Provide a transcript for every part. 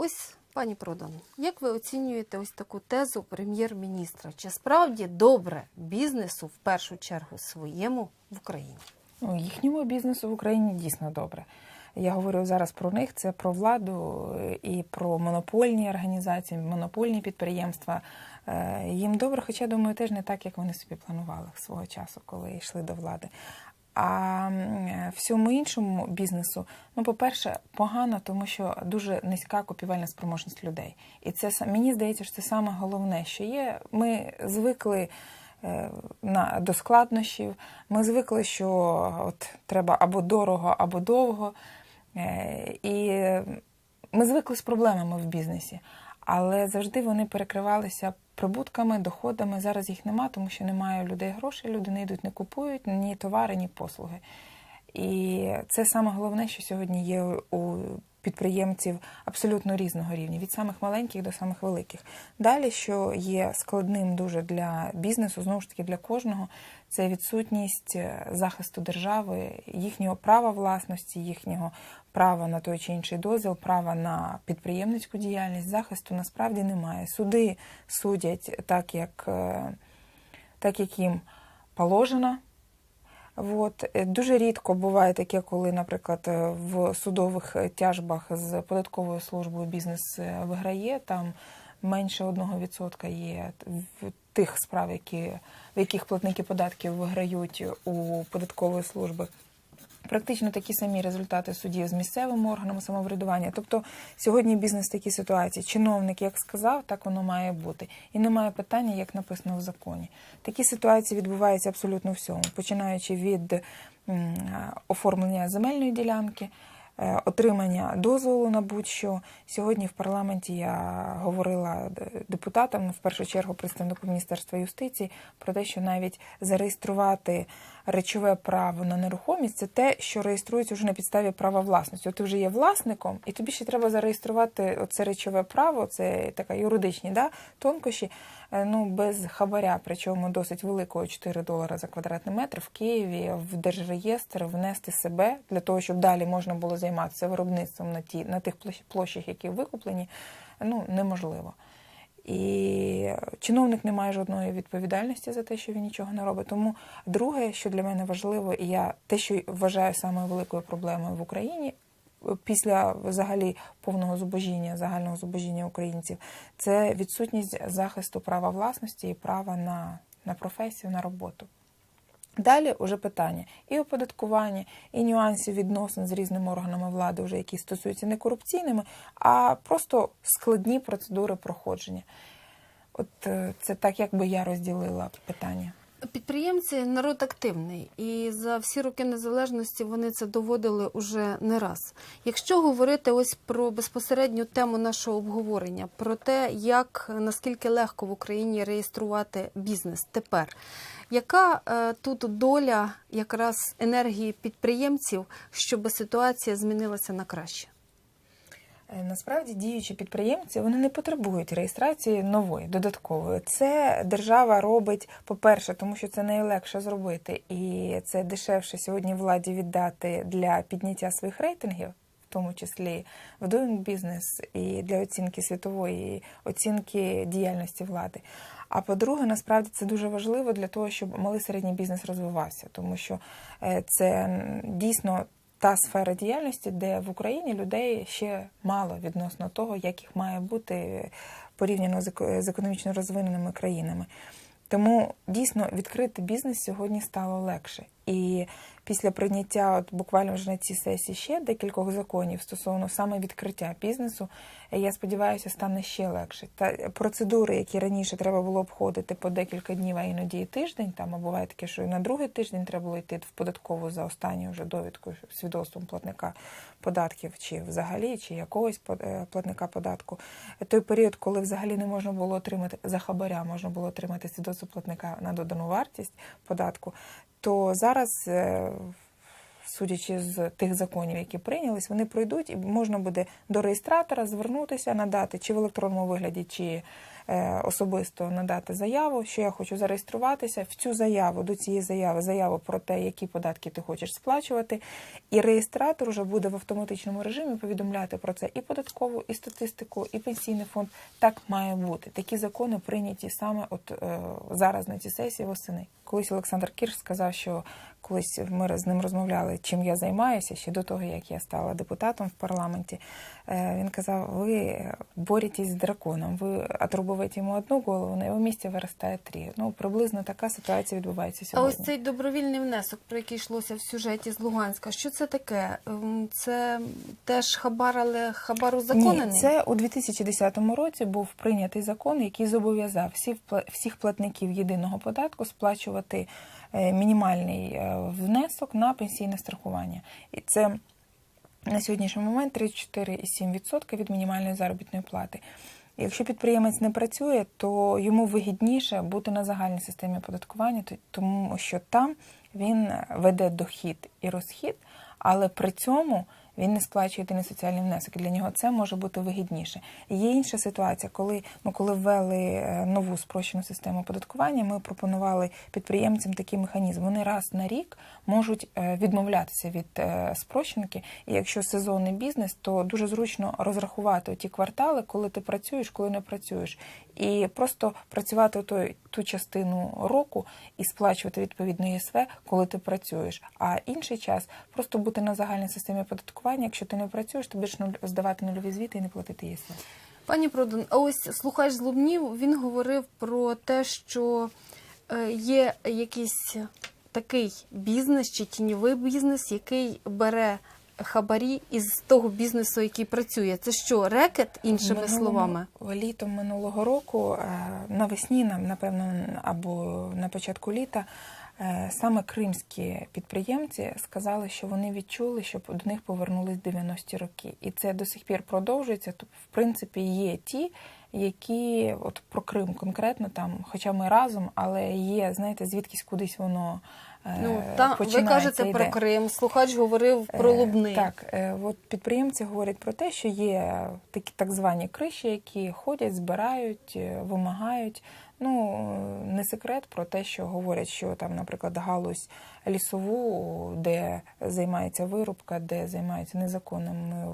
Ось, пані Продан, як ви оцінюєте ось таку тезу прем'єр-міністра? Чи справді добре бізнесу в першу чергу своєму в Україні? Ну, їхньому бізнесу в Україні дійсно добре. Я говорю зараз про них, це про владу е, і про монопольні організації, монопольні підприємства. Е, Їм добре, хоча думаю, теж не так, як вони собі планували свого часу, коли йшли до влади. А всьому іншому бізнесу, ну, по-перше, погано, тому що дуже низька купівельна спроможність людей. І це мені здається, що це саме головне, що є. Ми звикли е, на до складнощів. Ми звикли, що от треба або дорого, або довго. Е, І ми звикли з проблемами в бізнесі, але завжди вони перекривалися прибутками, доходами. Зараз їх нема, тому що немає людей грошей, люди не йдуть, не купують ні товари, ні послуги. І це саме головне, що сьогодні є у підприємців абсолютно різного рівня, від самих маленьких до самих великих. Далі, що є складним дуже для бізнесу, знову ж таки для кожного, це відсутність е, захисту держави, їхнього права власності, їхнього права на той чи інший дозвіл, права на підприємницьку діяльність. Захисту насправді немає. Суди судять так, як, е, так, як їм положено. От. Дуже рідко буває таке, коли, наприклад, е, в судових тяжбах з податковою службою бізнес е, виграє, там менше 1% є в тих справ, які, в яких платники податків виграють у податкової служби. Практично такі самі результати судів з місцевими органами самоврядування. Тобто сьогодні бізнес в такій ситуації. Чиновник як сказав, так воно має бути. І немає питання, як написано в законі. Такі ситуації відбуваються абсолютно всьому, починаючи від оформлення земельної ділянки, е, отримання дозволу на будь-що. Сьогодні в парламенті я говорила депутатам, в першу чергу представнику Міністерства юстиції, про те, що навіть зареєструвати речове право на нерухомість це те, що реєструється вже на підставі права власності. От ти вже є власником, і тобі ще треба зареєструвати це речове право, це така юридичні да, тонкощі, е, ну без хабаря, причому досить великого 4 долари за квадратний метр в Києві в держреєстр внести себе для того, щоб далі можна було займатися виробництвом на ті на тих площ- площах, які викуплені, ну неможливо. І чиновник не має жодної відповідальності за те, що він нічого не робить. Тому друге, що для мене важливо, і я те, що вважаю самою великою проблемою в Україні після взагалі повного зубожіння, загального зубожіння українців, це відсутність захисту права власності і права на, на професію, на роботу. Далі вже питання і оподаткування, і нюансів відносин з різними органами влади, вже які стосуються не корупційними, а просто складні процедури проходження. От е, це так, якби я розділила питання. Підприємці народ активний, і за всі роки незалежності вони це доводили уже не раз. Якщо говорити ось про безпосередню тему нашого обговорення, про те, як наскільки легко в Україні реєструвати бізнес тепер, яка е, тут доля якраз енергії підприємців, щоб ситуація змінилася на краще? Е, Насправді діючі підприємці вони не потребують реєстрації нової, додаткової. Це держава робить, по-перше, тому що це найлегше зробити, і це дешевше сьогодні владі віддати для підняття своїх рейтингів, в тому числі в Doing Business і для оцінки світової оцінки діяльності влади. А по-друге, насправді це дуже важливо для того, щоб малий середній бізнес розвивався, тому що е, це дійсно та сфера діяльності, де в Україні людей ще мало відносно того, як їх має бути порівняно з економічно розвиненими країнами. Тому дійсно відкрити бізнес сьогодні стало легше. І після прийняття, от буквально вже на цій сесії ще декількох законів стосовно саме відкриття бізнесу, я сподіваюся, стане ще легше. Та процедури, які раніше треба було обходити по декілька днів, а іноді і тиждень, там а буває таке, що і на другий тиждень треба було йти в податкову за останню вже довідку свідоцтвом платника податків, чи взагалі, чи якогось е, платника податку. Той період, коли взагалі не можна було отримати за хабаря, можна було отримати свідоцтво платника на додану вартість податку, то зараз е, судячи з тих законів, які прийнялись, вони пройдуть, і можна буде до реєстратора звернутися, надати чи в електронному вигляді, чи особисто надати заяву, що я хочу зареєструватися. В цю заяву до цієї заяви заяву про те, які податки ти хочеш сплачувати, і реєстратор вже буде в автоматичному режимі повідомляти про це і податкову, і статистику, і пенсійний фонд. Так має бути. Такі закони прийняті саме от е, зараз на цій сесії восени. Колись Олександр Кірш сказав, що колись ми з ним розмовляли, чим я займаюся ще до того, як я стала депутатом в парламенті. Е, Він казав: ви боретесь з драконом, ви отрубуєте йому одну голову, на його місці виростає три. Ну приблизно така ситуація відбувається А ось цей добровільний внесок, про який йшлося в сюжеті з Луганська, що це таке? Ем, Це теж хабар, але хабар узаконений? Ні, це у 2010 році був прийнятий закон, який зобов'язав всіх платників єдиного податку сплачувати е, мінімальний е, внесок на пенсійне страхування. І це на сьогоднішній момент 34,7% від мінімальної заробітної плати. Якщо підприємець не працює, то йому вигідніше бути на загальній системі оподаткування, тому що там він веде дохід і розхід, але при цьому він не сплачує єдиний соціальний внесок. Для нього це може бути вигідніше. Є інша ситуація, коли ми коли ввели е, нову спрощену систему оподаткування, ми пропонували підприємцям такий механізм. Вони раз на рік можуть е, відмовлятися від е, спрощенки. І якщо сезонний бізнес, то дуже зручно розрахувати ті квартали, коли ти працюєш, коли не працюєш, і просто працювати той ту частину року і сплачувати відповідно ЄСВ, коли ти працюєш. А інший час просто бути на загальній системі оподаткування. Якщо ти не працюєш, то будеш здавати нульові звіти і не платити ЄСВ. Пані Продан, а ось слухач з Лубнів, він говорив про те, що е, є якийсь такий бізнес чи тіньовий бізнес, який бере хабарі із того бізнесу, який працює. Це що, рекет, іншими Минулому- словами? Літом минулого року, е, навесні, нам, напевно, або на початку літа, саме кримські підприємці сказали, що вони відчули, що до них повернулись 90-ті роки. І це до сих пір продовжується. Тобто, в принципі, є ті, які от про Крим конкретно там, хоча ми разом, але є, знаєте, звідкись кудись воно. е, Ну, та, ви кажете йде. про Крим, слухач говорив про Е, Лубни. Так, е, от підприємці говорять про те, що є такі так звані криші, які ходять, збирають, е, вимагають. Ну е, не секрет про те, що говорять, що там, наприклад, галузь лісову, де займається вирубка, де займаються незаконним е,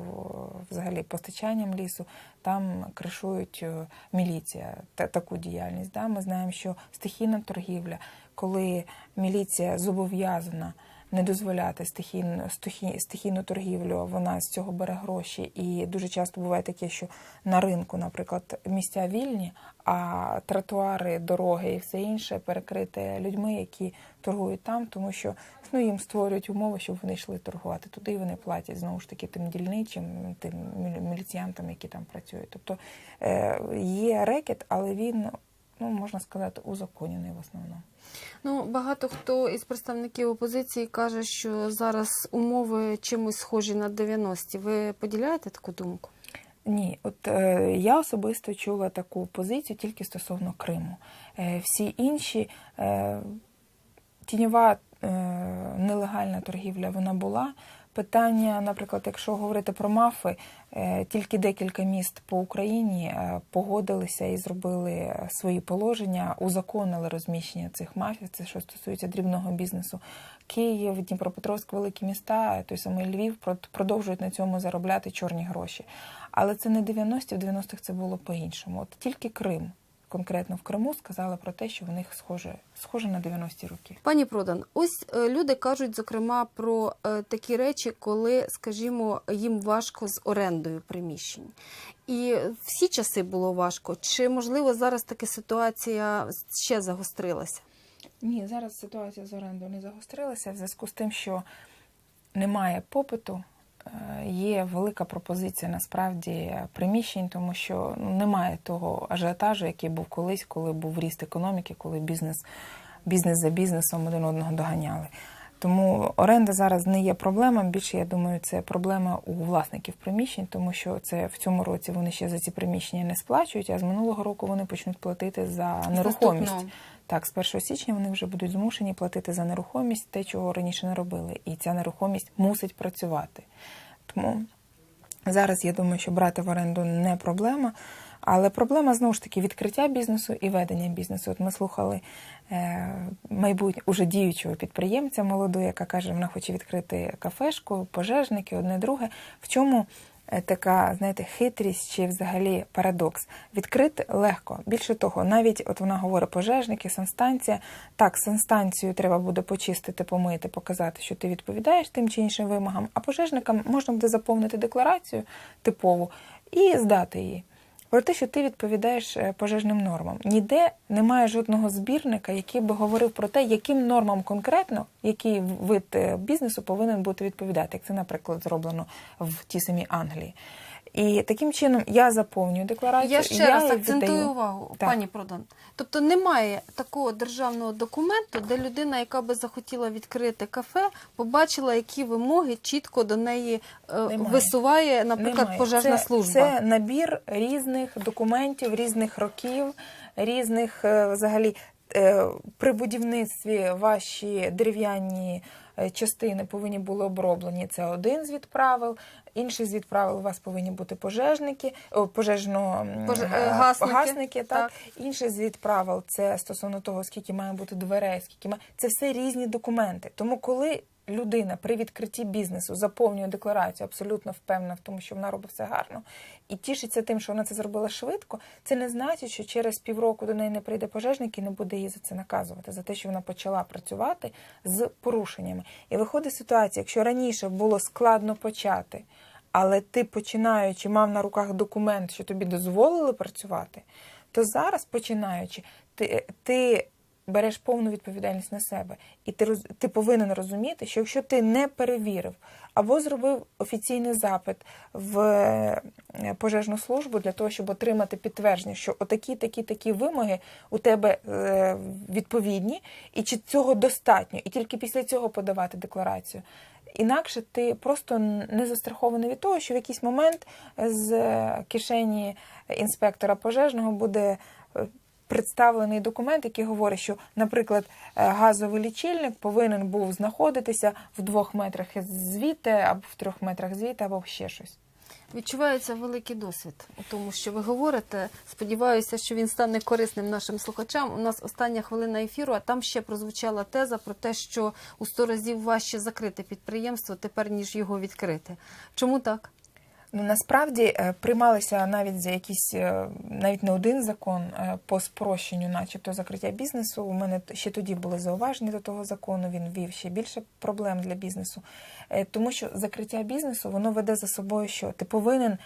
взагалі постачанням лісу, там кришують е, міліція та таку діяльність. Да? Ми знаємо, що стихійна торгівля, коли міліція зобов'язана не дозволяти стихійну, стихі- стихійну торгівлю, вона з цього бере гроші. І дуже часто буває таке, що на ринку, наприклад, місця вільні, а тротуари, дороги і все інше перекрите людьми, які торгують там, тому що ну, їм створюють умови, щоб вони йшли торгувати. Туди і вони платять знову ж таки тим дільничим, тим міліціянтам, які там працюють. Тобто е, є рекет, але він, ну можна сказати, узаконений в основному. Ну, багато хто із представників опозиції каже, що зараз умови чимось схожі на 90-ті. Ви поділяєте таку думку? Ні, от е, я особисто чула таку позицію тільки стосовно Криму. Е, всі інші е, тіньова е, нелегальна торгівля вона була. Питання, наприклад, якщо говорити про мафи, е, тільки декілька міст по Україні е, погодилися і зробили свої положення, узаконили розміщення цих мафів. Це що стосується дрібного бізнесу. Київ, Дніпропетровськ, великі міста, той самий Львів продовжують на цьому заробляти чорні гроші. Але це не 90-ті, в 90-х це було по-іншому. От тільки Крим, конкретно в Криму, сказали про те, що в них схоже, схоже на 90-ті роки. Пані Продан, ось е, люди кажуть, зокрема, про е, такі речі, коли, скажімо, їм важко з орендою приміщень. І всі часи було важко. Чи можливо зараз така ситуація ще загострилася? Ні, зараз ситуація з орендою не загострилася в зв'язку з тим, що немає попиту. Е, Є велика пропозиція насправді приміщень, тому що ну, немає того ажіотажу, який був колись, коли був ріст економіки, коли бізнес, бізнес за бізнесом один одного доганяли. Тому оренда зараз не є проблема. Більше я думаю, це проблема у власників приміщень, тому що це в цьому році вони ще за ці приміщення не сплачують, а з минулого року вони почнуть платити за нерухомість. наступного. Так, з 1 січня вони вже будуть змушені платити за нерухомість, те, чого раніше не робили. І ця нерухомість мусить працювати. Тому зараз я думаю, що брати в оренду не проблема. Але проблема знову ж таки відкриття бізнесу і ведення бізнесу. От ми слухали е, майбутнє уже діючого підприємця молоду, яка каже, вона хоче відкрити кафешку, пожежники, одне друге. В чому е, така, знаєте, хитрість чи взагалі парадокс? Відкрити легко. Більше того, навіть от вона говорить пожежники, санстанція. Так, санстанцію треба буде почистити, помити, показати, що ти відповідаєш тим чи іншим вимогам. А пожежникам можна буде заповнити декларацію типову і здати її. Про те, що ти відповідаєш е, пожежним нормам. Ніде немає жодного збірника, який би говорив про те, яким нормам конкретно який вид е, бізнесу повинен бути відповідати, як це, наприклад, зроблено в тій самій Англії. І таким чином я заповнюю декларацію. Я ще раз акцентую увагу, Так. пані Продан. Тобто немає такого державного документу, де людина, яка би захотіла відкрити кафе, побачила, які вимоги чітко до неї е, Немає. висуває, наприклад, Немає. пожежна це, служба. Це набір різних документів, різних років, різних е, взагалі. е, При будівництві ваші дерев'яні частини повинні були оброблені. Це один звіт правил. Інший звіт правил у вас повинні бути пожежники, о, пожежно Пож- е, гасники. гасники, так. Так. Інший звіт правил це стосовно того, скільки має бути дверей, скільки має. Це все різні документи. Тому, коли людина при відкритті бізнесу заповнює декларацію, абсолютно впевнена в тому, що вона робить все гарно, і тішиться тим, що вона це зробила швидко, це не значить, що через півроку до неї не прийде пожежник і не буде її за це наказувати, за те, що вона почала працювати з порушеннями. І виходить ситуація, якщо раніше було складно почати. Але ти починаючи мав на руках документ, що тобі дозволили працювати, то зараз, починаючи, ти, ти береш повну відповідальність на себе. І ти, роз- ти повинен розуміти, що якщо ти не перевірив або зробив офіційний запит в е, пожежну службу для того, щоб отримати підтвердження, що отакі, такі, такі вимоги у тебе е, відповідні, і чи цього достатньо, і тільки після цього подавати декларацію. Інакше ти просто не застрахований від того, що в якийсь момент з е, кишені інспектора пожежного буде представлений документ, який говорить, що, наприклад, е, газовий лічильник повинен був знаходитися в двох метрах звідти, або в трьох метрах звідти, або ще щось. Відчувається великий досвід у тому, що ви говорите. Сподіваюся, що він стане корисним нашим слухачам. У нас остання хвилина ефіру, а там ще прозвучала теза про те, що у 100 разів важче закрити підприємство тепер, ніж його відкрити. Чому так? Ну насправді е, приймалися навіть за якісь е, навіть не один закон е, по спрощенню, начебто закриття бізнесу. У мене ще тоді були зауваження до того закону. Він вів ще більше проблем для бізнесу, тому що закриття бізнесу воно веде за собою, що ти повинен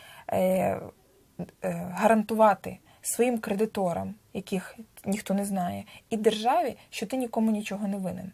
гарантувати своїм кредиторам, яких ніхто не знає, і державі, що ти нікому нічого не винен.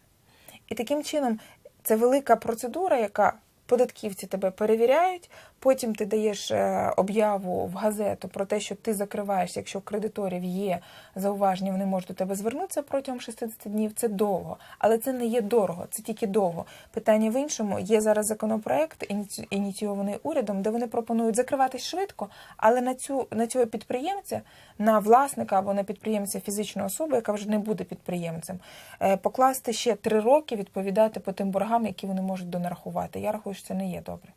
І таким чином це велика процедура, яка податківці тебе перевіряють. Потім ти даєш е, об'яву в газету про те, що ти закриваєш, якщо кредиторів є зауваження, вони можуть до тебе звернутися протягом 60 днів. Це довго, але це не є дорого, це тільки довго. Питання в іншому. Є зараз законопроект, ініці- ініційований урядом, де вони пропонують закриватись швидко, але на цю на цього підприємця, на власника або на підприємця фізичної особи, яка вже не буде підприємцем, е, покласти ще три роки відповідати по тим боргам, які вони можуть донарахувати. Я рахую, що це не є добре.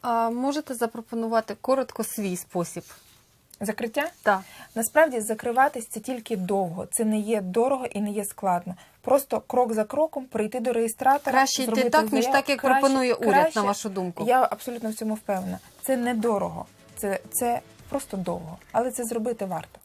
А можете запропонувати коротко свій спосіб? Закриття Так. насправді закриватись це тільки довго. Це не є дорого і не є складно. Просто крок за кроком прийти до реєстратора. Краще йти так, ніж так, як Краще- пропонує уряд, краще. на вашу думку. Я абсолютно в цьому впевнена. Це не дорого, це, це просто довго, але це зробити варто.